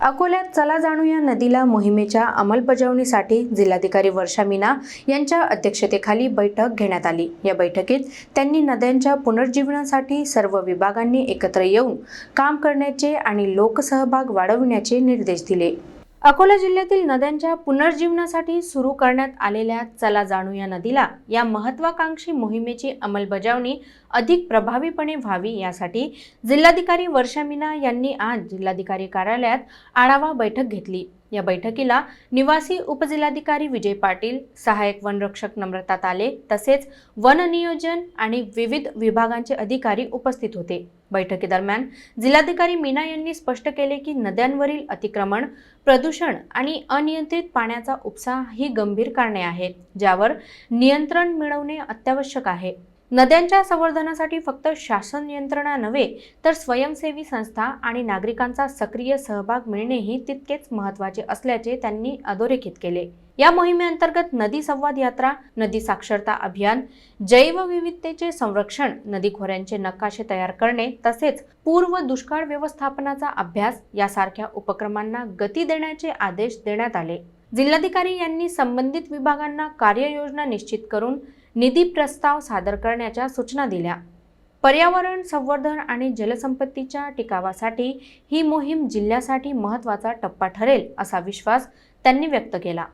अकोल्यात चला जाणूया नदीला मोहिमेच्या अंमलबजावणीसाठी जिल्हाधिकारी वर्षा मीना यांच्या अध्यक्षतेखाली बैठक घेण्यात आली. या बैठकीत त्यांनी नद्यांच्या पुनर्जीवनासाठी सर्व विभागांनी एकत्र येऊन काम करण्याचे आणि लोकसहभाग वाढविण्याचे निर्देश दिले. अकोला जिल्ह्यातील नद्यांच्या पुनर्जीवनासाठी सुरू करण्यात आलेल्या चला जाणू या नदीला या महत्वाकांक्षी मोहिमेची अंमलबजावणी अधिक प्रभावीपणे व्हावी यासाठी जिल्हाधिकारी वर्षा मीना यांनी आज जिल्हाधिकारी कार्यालयात आढावा बैठक घेतली. या बैठकीला निवासी उपजिल्हाधिकारी विजय पाटील सहाय्यक वनरक्षक नम्रता ताले तसेच वन नियोजन आणि विविध विभागांचे अधिकारी उपस्थित होते. बैठकीदरम्यान जिल्हाधिकारी मीना यांनी स्पष्ट केले की नद्यांवरील अतिक्रमण प्रदूषण आणि अनियंत्रित पाण्याचा उपसा ही गंभीर कारणे आहेत ज्यावर नियंत्रण मिळवणे अत्यावश्यक आहे. नद्यांच्या संवर्धनासाठी फक्त शासन यंत्रणा नव्हे तर स्वयंसेवी संस्था आणि नागरिकांचा सक्रिय सहभाग मिळणेही तितकेच महत्त्वाचे असल्याचे त्यांनी अधोरेखित केले. या मोहिमेअंतर्गत नदी संवाद यात्रा नदी साक्षरता अभियान जैवविविधतेचे संरक्षण नदीखोऱ्यांचे नकाशे तयार करणे तसेच पूर्व दुष्काळ व्यवस्थापनाचा अभ्यास यासारख्या उपक्रमांना गती देण्याचे आदेश देण्यात आले. जिल्हाधिकारी यांनी संबंधित विभागांना कार्ययोजना निश्चित करून निधी प्रस्ताव सादर करण्याच्या सूचना दिल्या. पर्यावरण संवर्धन आणि जलसंपत्तीच्या टिकावासाठी ही मोहीम जिल्ह्यासाठी महत्त्वाचा टप्पा ठरेल असा विश्वास त्यांनी व्यक्त केला.